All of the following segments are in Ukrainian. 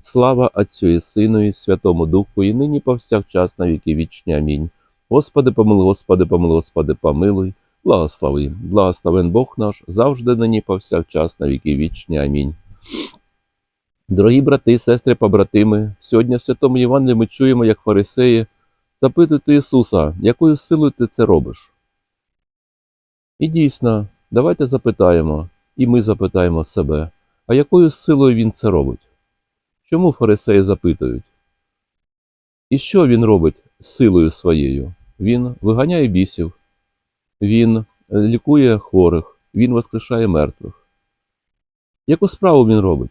Слава Отцю і Сину, і Святому Духу, і нині повсякчас на віки вічні. Амінь. Господи, помилуй, Господи, помилуй, Господи, помилуй, благослови. Благословен Бог наш, завжди нині повсякчас на віки вічні. Амінь. Дорогі брати, сестри, побратими, сьогодні в Святому Євангелії ми чуємо, як фарисеї запитують Ісуса, якою силою ти це робиш? І дійсно, давайте запитаємо, і ми запитаємо себе, а якою силою Він це робить? Чому фарисеї запитують? І що він робить силою своєю? Він виганяє бісів, він е, лікує хворих, він воскрешає мертвих. Яку справу він робить?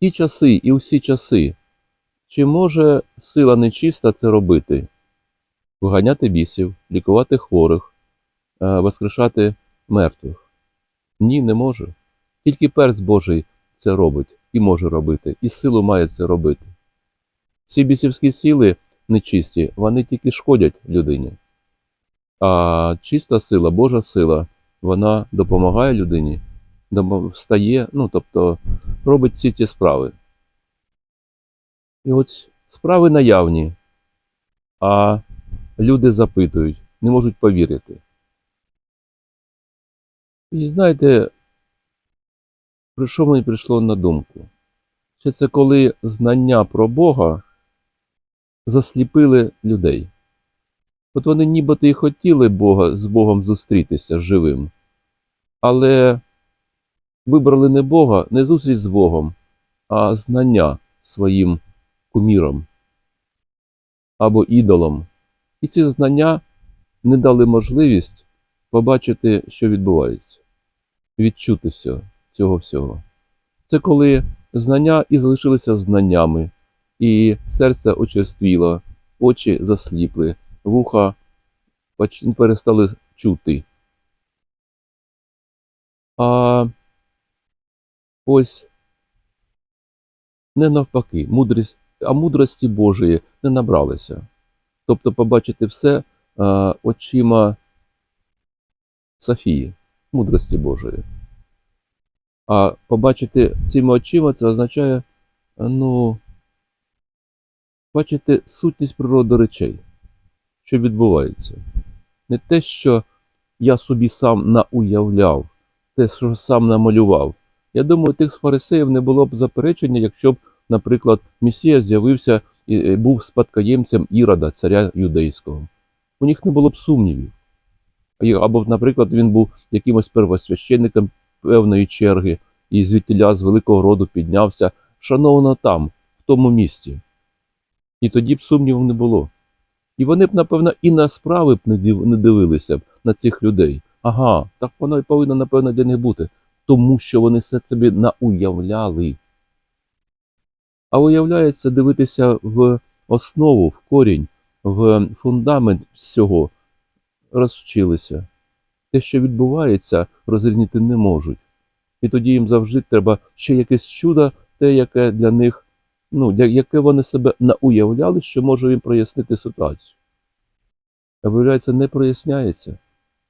Ті часи і всі часи. Чи може сила нечиста це робити? Виганяти бісів, лікувати хворих, е, воскрешати мертвих? Ні, не може. Тільки перст Божий це робить і може робити, і силу має це робити. Всі бісівські сили нечисті, вони тільки шкодять людині. А чиста сила, Божа сила, вона допомагає людині, встає, ну тобто робить всі ті справи. І от справи наявні, а люди запитують, не можуть повірити. І знаєте, про що мені прийшло на думку? Що це коли знання про Бога засліпили людей. От вони нібито і хотіли Бога з Богом зустрітися живим, але вибрали не Бога, не зустріч з Богом, а знання своїм куміром або ідолом. І ці знання не дали можливість побачити, що відбувається, відчути все, цього всього. Це коли знання і залишилися знаннями, і серце очерствіло, очі засліпли, вуха перестали чути. А ось не навпаки, мудрість, а мудрості Божої не набралися. Тобто побачити все очима Софії, мудрості Божої. А побачити цими очима це означає, ну, бачити сутність природи речей, що відбувається. Не те, що я собі сам науявляв, те, що сам намалював. Я думаю, тих фарисеїв не було б заперечення, якщо б, наприклад, Месія з'явився і був спадкоємцем Ірода, царя юдейського. У них не було б сумнівів. Або, наприклад, він був якимось первосвященником певної черги, і звідтіля з великого роду піднявся, шановано там, в тому місці. І тоді б сумнівів не було. І вони б, напевно, і на справи б не дивилися б на цих людей. Ага, так воно і повинно, напевно, для них бути. Тому що вони все собі науявляли. А уявляється дивитися в основу, в корінь, в фундамент всього. Розвчилися. Те, що відбувається, розрізнити не можуть. І тоді їм завжди треба ще якесь чудо, те, яке для них, ну, яке вони себе науявляли, що може їм прояснити ситуацію. А виявляється, не проясняється.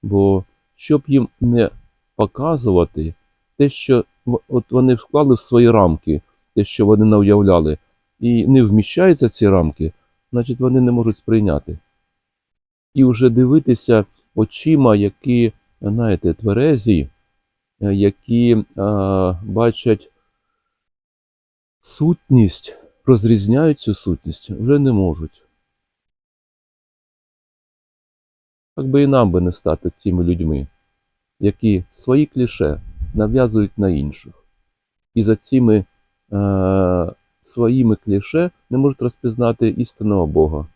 Бо щоб їм не показувати те, що от вони вклали в свої рамки, те, що вони науявляли, і не вміщаються ці рамки, значить вони не можуть сприйняти. І вже дивитися очима, які, знаєте, тверезі, е, які а, бачать сутність, розрізняють цю сутність, вже не можуть. Так би і нам би не стати цими людьми, які свої кліше нав'язують на інших. І за цими е, своїми кліше не можуть розпізнати істинного Бога,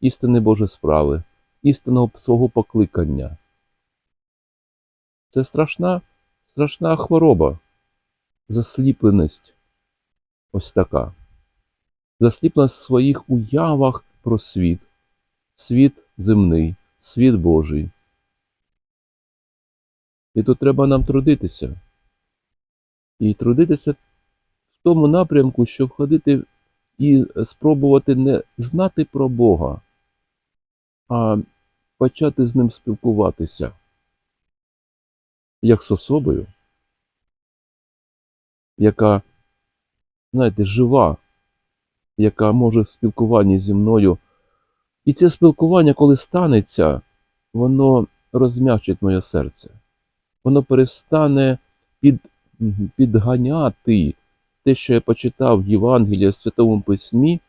істини Божої справи, істинного свого покликання. Це страшна, страшна хвороба, засліпленість. Ось така. засліпла в своїх уявах про світ, світ земний, світ Божий. І тут треба нам трудитися. І трудитися в тому напрямку, щоб ходити і спробувати не знати про Бога, а почати з ним спілкуватися як з особою, яка, знаєте, жива, яка може в спілкуванні зі мною. І це спілкування, коли станеться, воно розм'ячить моє серце. Воно перестане під, підганяти те, що я почитав в Євангелії в Святому Письмі,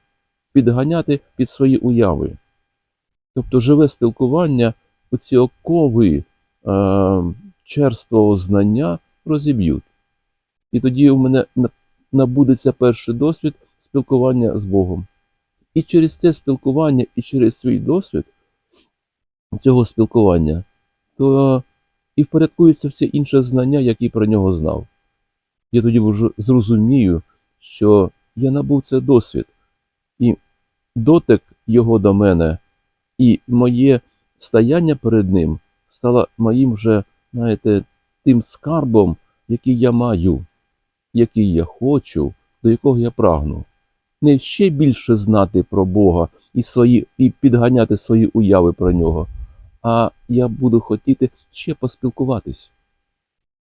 підганяти під свої уяви. Тобто живе спілкування, оці окови е, черствого знання розіб'ють. І тоді у мене на- набудеться перший досвід спілкування з Богом. І через це спілкування, і через свій досвід цього спілкування, то і впорядкується все інше знання, які про нього знав. Я тоді вже зрозумію, що я набув цей досвід, і дотик його до мене, і моє стояння перед ним стало моїм вже, знаєте, тим скарбом, який я маю, який я хочу, до якого я прагну. Не ще більше знати про Бога і, свої, і підганяти свої уяви про нього, а я буду хотіти ще поспілкуватись,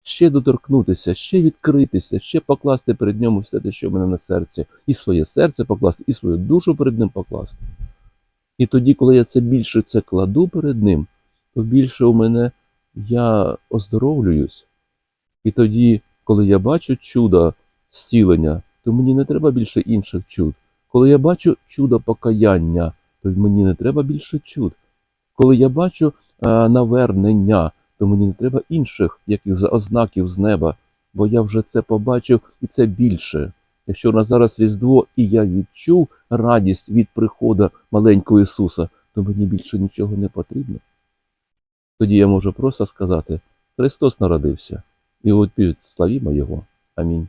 ще доторкнутися, ще відкритися, ще покласти перед ньому все те, що в мене на серці, і своє серце покласти, і свою душу перед ним покласти. І тоді, коли я це більше це кладу перед ним, то більше у мене я оздоровлююсь. І тоді, коли я бачу чудо зцілення, то мені не треба більше інших чуд. Коли я бачу чудо покаяння, то мені не треба більше чуд. Коли я бачу е, навернення, то мені не треба інших яких ознаків з неба, бо я вже це побачив і це більше. Якщо на зараз Різдво і я відчув радість від приходу маленького Ісуса, то мені більше нічого не потрібно. Тоді я можу просто сказати: Христос народився, і от славімо Його. Амінь.